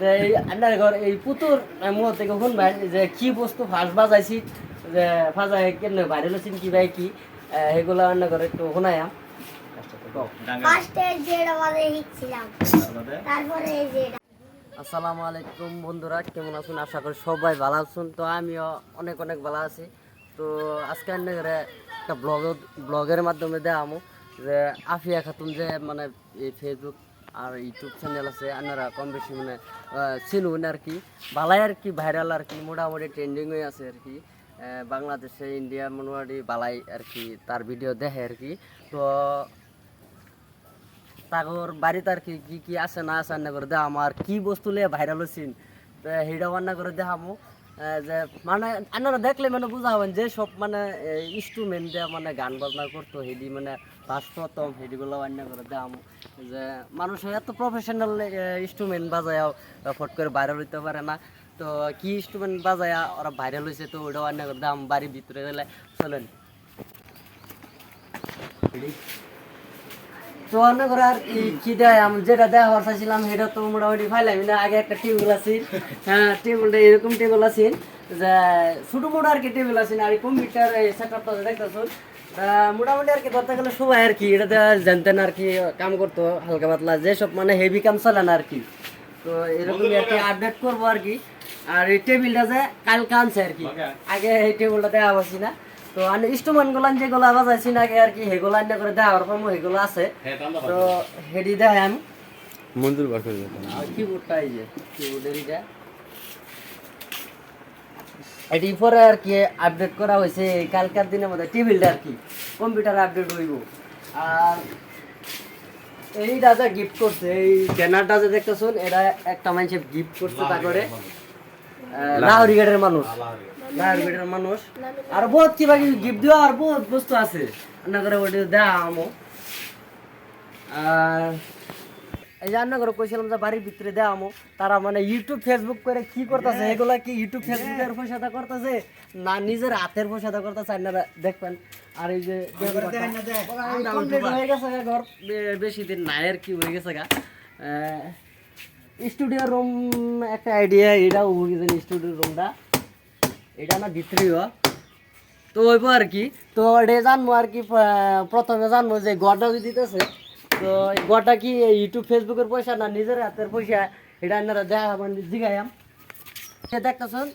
এই আন্ডার ঘর এই পুতুর মুহ থেকে শুনবেন যে কি বস্তু ফার্স্ট বাজাইছি যে ফাজাই কেন বাইরে লছিন কি ভাই কি? সেগুলো আন্ডার ঘরে একটু শোনায়াম আসসালামু আলাইকুম বন্ধুরা কেমন আছেন? আশা করি সবাই ভালো আছেন। তো আমিও অনেক অনেক ভালো আছি। তো আজকে আন্নে করে একটা ব্লগ ব্লগের মাধ্যমে দেখামো। যে আফিয়া খাতুন যে মানে এই ফেসবুক আর ইউটিউব চ্যানেল আছে, আপনারা কম বেশি মানে চিনুন আর কি ভালাই আর কি ভাইরাল আর কি, মোটামুটি ট্রেন্ডিং হয়ে আছে আর কি। বাংলাদেশে ইন্ডিয়া মোটামুটি বালাই আর কি, তার ভিডিও দেখে আর কি। তো, তাগর বাড়িতে আর কি কি কি আছে না আছে রান্না করে দেখামো, আর কি বস্তু লিয়ে ভাইরাল হচ্ছিন তো সেইটা রান্না করে দেখামো। যে মানে আপনারা দেখলে মানে বুঝা হবেন যে সব মানে ইনস্ট্রুমেন্ট মানে গান বাজনা করতো, হেডি মানে প্রথম হেডিগুলো রান্না করে দেখামো যে মানুষ এত প্রফেশনাল ইনস্ট্রুমেন্ট বাজায় ফট করে ভাইরাল হইতে পারে না। তো কি ইনস্ট্রুমেন্ট বাজায় ওরা ভাইরাল হয়েছে তো ওইটাও অন্য করে দেখাম বাড়ির ভিতরে গেলে। চলেন। অন্য করে আর কি কি দেয়? আমি যেটা দেওয়া হওয়ার চাইছিলাম সেটা তো মোটামুটি ফাইলাম না। আগে একটা টেবিল আছে। হ্যাঁ টেবিলটা এরকম টেবিল আছে যে ছোটো মোটো আর কি টেবিল আছে আর কম্পিউটার সেট আপটা দেখতেছো মোটামুটি আর কি ধরতে গেলে সবাই আর কি এটা জানতেন আর কি কাম করতো হালকা পাতলা। যেসব মানে হেভি কাম চলে না আর কি। তো এরকমই আর কি আপডেট করব আর কি। আর এই টেবিলটা যে কালকে আনছে আর কি। আগে এই টেবিলটা দেওয়া পাচ্ছি না। তো আমি ইনস্ট্রুমেন্টগুলো যেগুলো বাজাইছি না আগে আর কি সেগুলো আন্না করে দেওয়ার পাবো সেগুলো আছে। তো হেডি দেয় আমি। মঞ্জুর বাকি আর কিবোর্ডটা এই যে কিবোর্ডের এটা এটি পরে আর কি আপডেট করা হয়েছে কালকার দিনের মধ্যে টেবিলটা আর কি কম্পিউটার আপডেট হইব। আর এইটা যে গিফট করছে এই ব্যানারটা যে দেখতেছুন এটা একটা মানুষে গিফট করছে তারপরে। লাহরিঘাটের মানুষ। লাহরিঘাটের মানুষ। আর বহুত কিবা কিবি গিফট দেওয়া আর বহুত বস্তু আছে। রান্না করে ওটা দেওয়া আমো। আর এই যে রান্না করে কইছিলাম যে বাড়ির ভিতরে দেওয়া আমো। তারা মানে ইউটিউব ফেসবুক করে কি করতেছে? এগুলা কি ইউটিউব ফেসবুকের পয়সাটা করতেছে? না নিজের হাতের পয়সাটা করতেছে? আপনারা দেখবেন। আর এই যে হয়ে গেছে ঘর বেশি দিন নাই আর কি হয়ে গেছে গা স্টুডিও রুম একটা আইডিয়া এটাও হয়ে গেছে স্টুডিও রুমটা এটা না ভিতরেও তো ওইব আর কি। তো এটা জানব আর কি প্রথমে জানব যে গড়টা যদি দিতেছে। তো গড়টা কি ইউটিউব ফেসবুকের পয়সা না নিজের হাতের পয়সা? এটা আপনারা দেখা মানে জিগাইয়াম। সে দেখতেছেন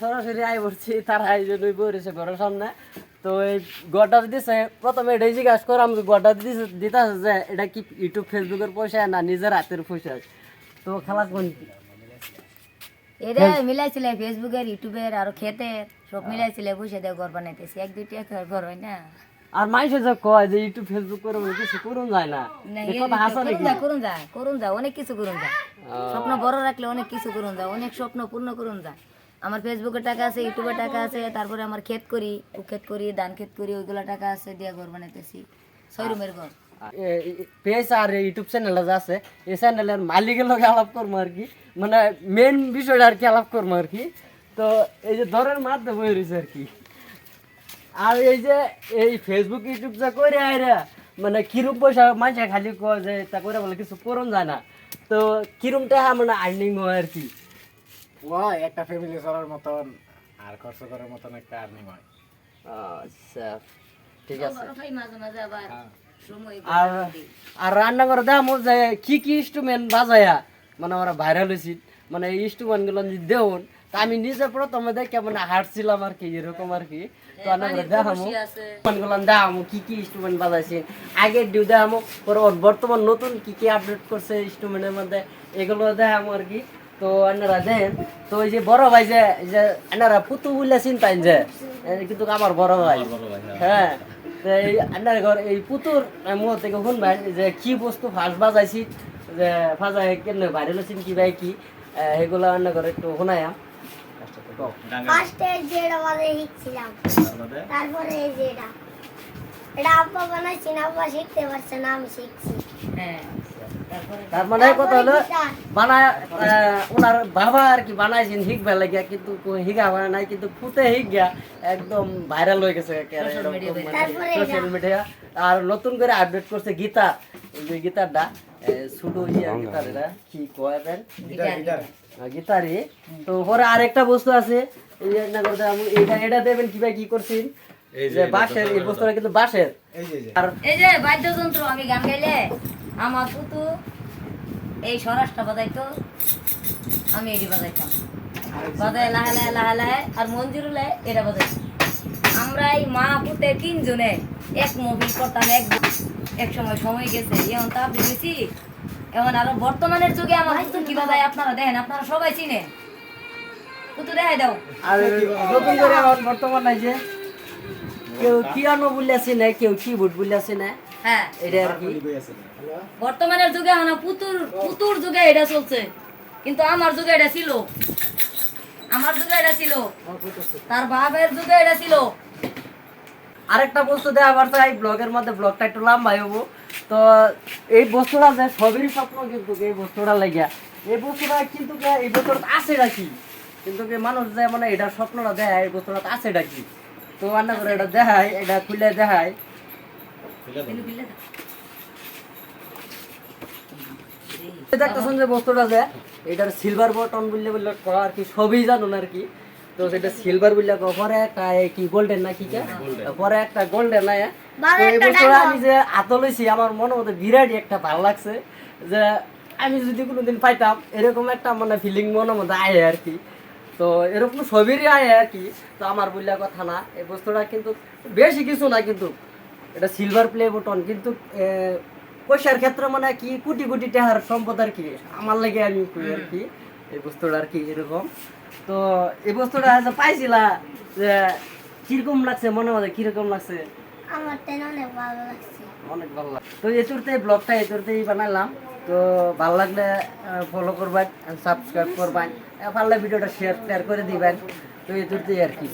সরাসরি আই পড়ছি তারা এই নই বইছে ঘরের সামনে। তো এই গড়টা দিতেছে প্রথমে এটাই জিজ্ঞাসা করাম যে গড়টা দিতেছে দিতেছে যে এটা কি ইউটিউব ফেসবুকের পয়সা না নিজের হাতের পয়সা? তো খেলা কোন এটা মিলাইছিল ফেসবুকের ইউটিউবের আর খেতের সব মিলাইছিল বসে দিয়ে ঘর বানাইতেছি। এক দুই টাকা ঘর হয় না? আর মানুষে যে কয় যে ইউটিউব ফেসবুক করে বলে কিছু করুন যায় না। করুন নাকি? যা করুন যা করুন যা অনেক কিছু করুন যা স্বপ্ন বড় রাখলে অনেক কিছু করুন যা অনেক স্বপ্ন পূর্ণ করুন যা আমার ফেসবুকের টাকা আছে ইউটিউবের টাকা আছে তারপরে আমার ক্ষেত করি ক্ষেত করি ধান ক্ষেত করি ওইগুলো টাকা আছে দিয়ে ঘর বানাইতেছি। ছয় রুমের ঘর। পেজ আর ইউটিউব চ্যানেল যে আছে এই চ্যানেলের মালিকের লগে আলাপ করব আর কি। মানে মেন বিষয়টা আর কি আলাপ করব আর কি। তো এই যে ধরের মাধ্যমে হয়ে রয়েছে আর কি। আর এই যে এই ফেসবুক ইউটিউব যা করে আইরা মানে কিরম পয়সা মানুষে খালি কয় যে তা করে বলে কিছু করুন যায় না। তো কিরম টাকা মানে আর্নিং হয় আর কি। ও একটা ফ্যামিলি চলার মতন আর খরচ করার মতন একটা আর্নিং হয়। আচ্ছা ঠিক আছে। মাঝে মাঝে আবার সময় আর আর রান্না করে দাম যে কি কি ইনস্ট্রুমেন্ট বাজায়া? মানে আমরা ভাইরাল হয়েছি মানে এই ইনস্ট্রুমেন্টগুলো যদি দেউন তা আমি নিজে প্রথমে দেখে মানে হাঁটছিলাম আর কি এরকম আর কি। তো করে দেখামো আছে। ইনস্ট্রুমেন্টগুলো দেখামো কি কি ইনস্ট্রুমেন্ট বাজাইছি। আগের ডিউ দেখামো পরে ওর বর্তমান নতুন কি কি আপডেট করছে ইনস্ট্রুমেন্টের মধ্যে এগুলো দেখামো আর কি। তো আপনারা দেন। তো ওই যে বড় ভাই যে এই আপনারা পুতু বললে চিন্তাই যে কিন্তু আমার বড় ভাই। হ্যাঁ। তো এই আপনার ঘর এই পুতুর মুহ থেকে ভাই যে কি বস্তু ফাঁস বাজাইছি যে ফাজাই কেন ভাইরাল লছিন কি ভাই কি সেগুলো রান্না করে একটু শোনায়াম ফার্স্টে যেটা শিখছিলাম। তারপরে যেটা এটা। আব্বা বানাইছি না আব্বা শিখতে পারছে না আমি শিখছি। হ্যাঁ। তারপরে তার মানে কথা হলো বানায় ওনার বাবা আর কি বানাইছেন হিগবা লাগিয়া কিন্তু হিগা বানায় নাই কিন্তু ফুটে হিগা একদম ভাইরাল হয়ে গেছে সোশ্যাল মিডিয়া আর নতুন করে আপডেট করছে গীতা ওই গীতারটা ছোট ইয়ে কি কয় এটার? Guitar guitar. আহ, গিটারি তো পরে আরেকটা বস্তু আছে এই এটা এটা দেবেন কীভাবে কি করছেন? যে বাঁশের এই বস্তুটা কিন্তু বাঁশের। এই যে এই যে। আর এই যে বাদ্যযন্ত্র আমি গান গাইলে আমার পুতু, এই সরাসটা বাজাইতো, আমি এটি বাজাইতাম। বাজায় লাহে লাহে লাহে লাহে, আর মঞ্জুরুলে এটা বাজাই আমরা এই মা পুতে তিনজনে এক মুভি করতাম, এক এক সময় সময় গেছে, এখন তা ভেবেছি, এখন আরও বর্তমানের যুগে আমার পুতুল কি বাজায় আপনারা দেখেন, আপনারা সবাই চিনেন। পুতু দেখাই দাও। আর নতুন করে বর্তমান নাই যে, কেউ পিয়ানো বলিয়াছে না কেউ কি কিবোর্ড বলিয়াছে না হ্যাঁ। এটা আর কি? বর্তমানের যুগে পুতুর পুতুর যুগে এটা চলছে। কিন্তু আমার যুগে এটা ছিল। আমার যুগে এটা ছিল। তার বাপের যুগে এটা ছিল। আরেকটা বস্তু দেওয়া এই ব্লগের মধ্যে ব্লগটা একটু লম্বাই হব তো এই বস্তুটা যে সবেরই স্বপ্ন কিন্তু এই বস্তুটা লাগিয়া। এই বস্তুটা কিন্তু এই বস্তুটা আছে নাকি কিন্তু মানুষ যে মানে এটা স্বপ্নটা দেয় এই বস্তুটা আছে নাকি তো রান্না করে এটা দেখায় এটা খুলে দেখায়? দেখতেছেন যে বস্তুটা যে এটার সিলভার বটন বললে বললে কয় আর কি সবই জানুন আর কি। তো সেটা সিলভার বললে পরে একটা এই কি গোল্ডেন না কি পরে একটা গোল্ডেন না এই বস্তুটা আমি যে হাতে লইছি আমার মনে মতো বিরাট একটা ভালো লাগছে। যে আমি যদি কোনোদিন পাইতাম এরকম একটা মানে ফিলিং মনে মতো আয় আর কি। তো এরকম সবেরই আয় আর কি। তো আমার বললে কথা না এই বস্তুটা কিন্তু বেশি কিছু না কিন্তু এটা সিলভার প্লে বটন কিন্তু পয়সার ক্ষেত্রে মানে কি কোটি কোটি টাকার সম্পদ আর কি আমার লাগে আমি আর কি এই বস্তুটা আর কি এরকম। তো এই বস্তুটা পাইছিলা যে কীরকম লাগছে মনে মধ্যে কীরকম লাগছে? আমার অনেক ভালো লাগছে। অনেক ভালো লাগে তো এতুরতে ব্লগটা এতুরতেই বানালাম তো ভালো লাগলে ফলো করবেন সাবস্ক্রাইব করবেন। পারলে ভিডিওটা শেয়ার শেয়ার করে দিবেন। তো এতুরতেই আর কি।